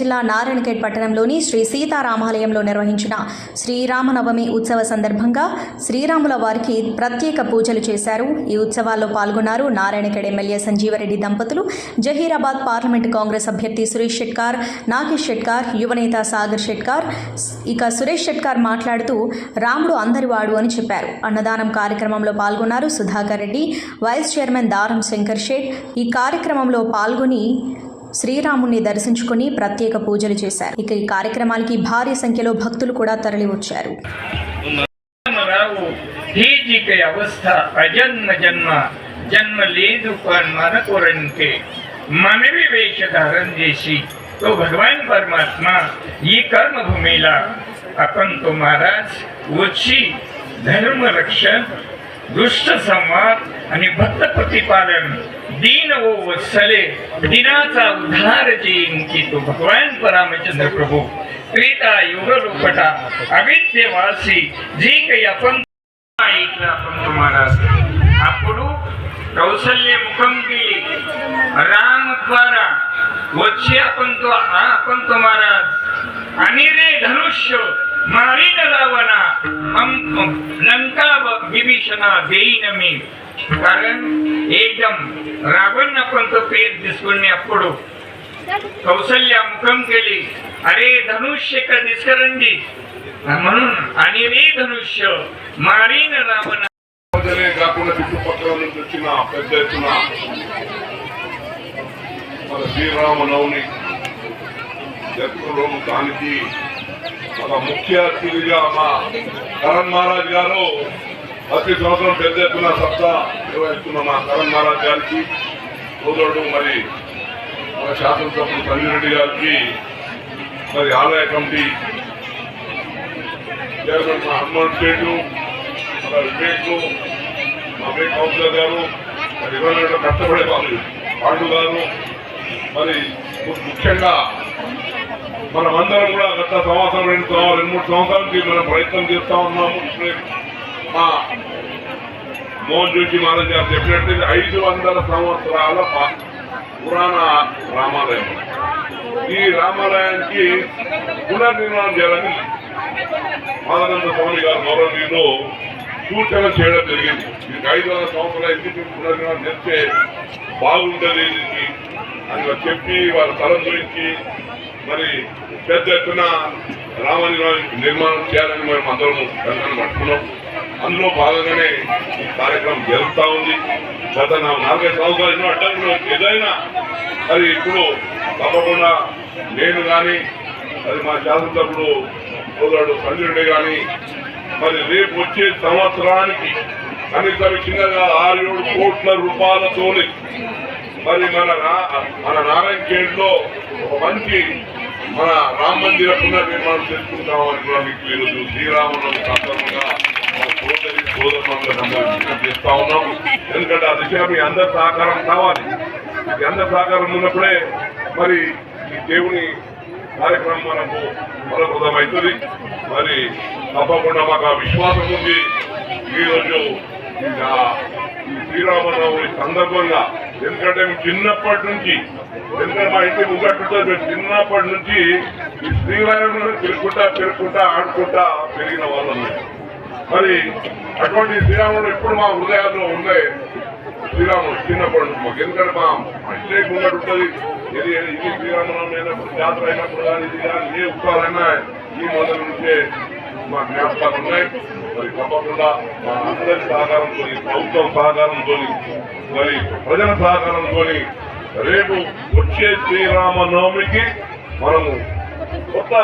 జిల్లా నారాయణఖేడ్ పట్టణంలోని శ్రీ సీతారామాలయంలో నిర్వహించిన శ్రీరామనవమి ఉత్సవ సందర్భంగా శ్రీరాముల వారికి ప్రత్యేక పూజలు చేశారు. ఈ ఉత్సవాల్లో పాల్గొన్నారు నారాయణఖేడ్ ఎమ్మెల్యే సంజీవరెడ్డి దంపతులు జహీరాబాద్ పార్లమెంట్ కాంగ్రెస్ అభ్యర్థి సురేష్ షెట్కార్ నాగేష్ షెట్కార్ యువనేత సాగర్ షెట్కార్ ఇక సురేష్ షెట్కార్ మాట్లాడుతూ రాముడు అందరివాడు అని చెప్పారు. అన్నదానం కార్యక్రమంలో పాల్గొన్నారు సుధాకర్ రెడ్డి వైస్ చైర్మన్ దారం శంకర్ షేట్ ఈ కార్యక్రమంలో పాల్గొని శ్రీరాముని దర్శించుకుని ప్రత్యేక పూజలు చేశారు ఇక ఈ కార్యక్రమానికి భారీ సంఖ్యలో భక్తులు కూడా తరలివచ్చారు రావు హీజిక అవస్థ అజన్మ జన్మ జన్మ లేదు మనకొరంటే మనవి వేషధారం చేసి तो भगवान परमात्मा ఈ कर्मभूमीला आपण तो महाराज వచ్చి धर्म रक्षण दुष्ट संवाद आणि भक्त प्रतिपादन दीन व वत्सले दिनाचा उद्धार जयंकी तो भगवान परामचंद्र प्रभू त्रेता योग लोपटा अविद्यवासी जे काही आपण ऐकलं आपण तुम्हाला. आपडू कौशल्य मुखम केली. राम द्वारा वच्चे आपण तो आपण तुम्हाला. आणि धनुष्य मारी न लावना हम लंका विभीषणा देईन मी कारण एकदम रावण आपण तो పేరు తీసుకుని అప్పుడు కౌసల్య ముఖం केली अरे धनुष्य का తీసుకురండి म्हणून आणि रे धनुष्य मारीन रावण రోజులే కాకుండా చుట్టుపక్కల నుంచి వచ్చిన పెద్ద ఎత్తున మన శ్రీరామనవమి జరుపుకోవడం దానికి ఒక ముఖ్య అతిథిగా మా కరణ్ మహారాజ్ గారు ప్రతి సంవత్సరం పెద్ద ఎత్తున సప్తా నిర్వహిస్తున్న మా కరణ్ మహారాజ్ గారికి సోదరుడు మరి మన శాసనసభ్యుడు సంజయ్ రెడ్డి గారికి మరి ఆలయ కమిటీ చైర్మన్ మా హనుమాన్ స్టేటు మన వివేక్ మా వివేక్ కౌన్సిలర్ గారు మరి ఇరవై కష్టపడే వాళ్ళు పాండు గారు మరి ముఖ్యంగా మనం అందరం కూడా గత సంవత్సరం రెండు సంవత్సరం రెండు మూడు సంవత్సరాల నుంచి మనం ప్రయత్నం చేస్తా ఉన్నాము. మా మోహన్ జోషి మహారాజ్ గారు చెప్పినట్టు ఐదు వందల సంవత్సరాల పురాణ రామాలయం. ఈ రామాలయానికి పునర్నిర్మాణం చేయాలని మాదనంద స్వామి గారు గౌరవనీయులు సూచన చేయడం జరిగింది. దీనికి ఐదు వందల సంవత్సరాలు ఎందుకు పునర్నిర్మాణం చేస్తే బాగుంటుంది అని చెప్పి వారి తలం గురించి మరి పెద్ద ఎత్తున రామ నిర్మాణం చేయాలని మేము అందరం కంకణం పట్టుకున్నాం అందులో భాగంగానే ఈ కార్యక్రమం జరుగుతూ ఉంది. గత నాలుగైదు నలభై సంవత్సరాలు ఎన్నో అడ్డంకులు ఏదైనా అది ఇప్పుడు తప్పకుండా నేను కానీ అది మా శాసనసభ్యుడు సోదరుడు సంజయుడు కానీ మరి రేపు వచ్చే సంవత్సరానికి కనీసం చిన్నగా ఆరు ఏడు కోట్ల రూపాయలతోని మరి మన మన నారాయణ ఖేడ్ ఒక మంచి మన రామ మందిర పునర్నిర్మాణం చేసుకుంటామని కూడా మీకు ఈరోజు శ్రీరామనవమి సందర్భంగా సోదరి సోదరులందరూ చేస్తా ఉన్నాం ఎందుకంటే ఆ దిశగా మీ అందరి సహకారం కావాలి. మీ అందరి సహకారం ఉన్నప్పుడే మరి ఈ దేవుని కార్యక్రమం మనకు ఫలప్రదమవుతుంది. మరి తప్పకుండా మాకు ఆ విశ్వాసం ఉంది ఈరోజు ఈ నా- ఈ శ్రీరామనవమి సందర్భంగా. ఎందుకంటే మేము చిన్నప్పటి నుంచి ఎందుకంటే మా ఇంటి ముగ్గట్టుతో మేము చిన్నప్పటి నుంచి ఈ శ్రీరాములను తిరుగుకుంటా తిరుగుకుంటా ఆడుకుంటా పెరిగిన వాళ్ళం మరి అటువంటి శ్రీరాముడు ఎప్పుడు మా హృదయాల్లో ఉన్నాయి శ్రీరాముడు చిన్నప్పటి నుంచి మాకు. ఎందుకంటే మా మా ఇంటి ముంగట ఉంటుంది. ఇది ఇది శ్రీరామనవమి అయినప్పుడు జాతర అయినప్పుడు కానీ ఇది కానీ ఏ ఉత్సవాలైనా ఈ మొదల నుంచే మా జ్ఞాపకాలు ఉన్నాయి మరి తప్పకుండా మా అందరి సహకారంతో ప్రభుత్వం సహకారంతో మరి ప్రజల సహకారంతో రేపు వచ్చే శ్రీరామనవమికి మనము కొత్త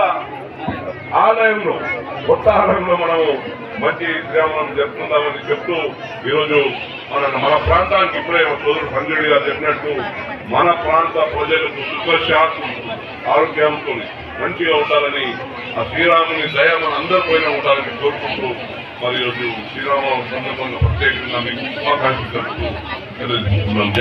ఆలయంలో కొత్త ఆలయంలో మనము మంచి శ్రీరామనవమి జరుపుకుందామని చెప్తూ ఈరోజు మన మన ప్రాంతానికి ఇప్పుడే సోదరుడు సంజయుడు గారు చెప్పినట్టు మన ప్రాంత ప్రజలకు సుఖశాంతి ఆరోగ్యంతో మంచిగా ఉండాలని ఆ శ్రీరాముని దయ మన అందరి పైన ఉండాలని కోరుకుంటూ మరి ఈరోజు శ్రీరామ సందర్భంగా ప్రత్యేకంగా మీకు శుభాకాంక్షలు తెలుపుతూ తెలియజేస్తున్నాం.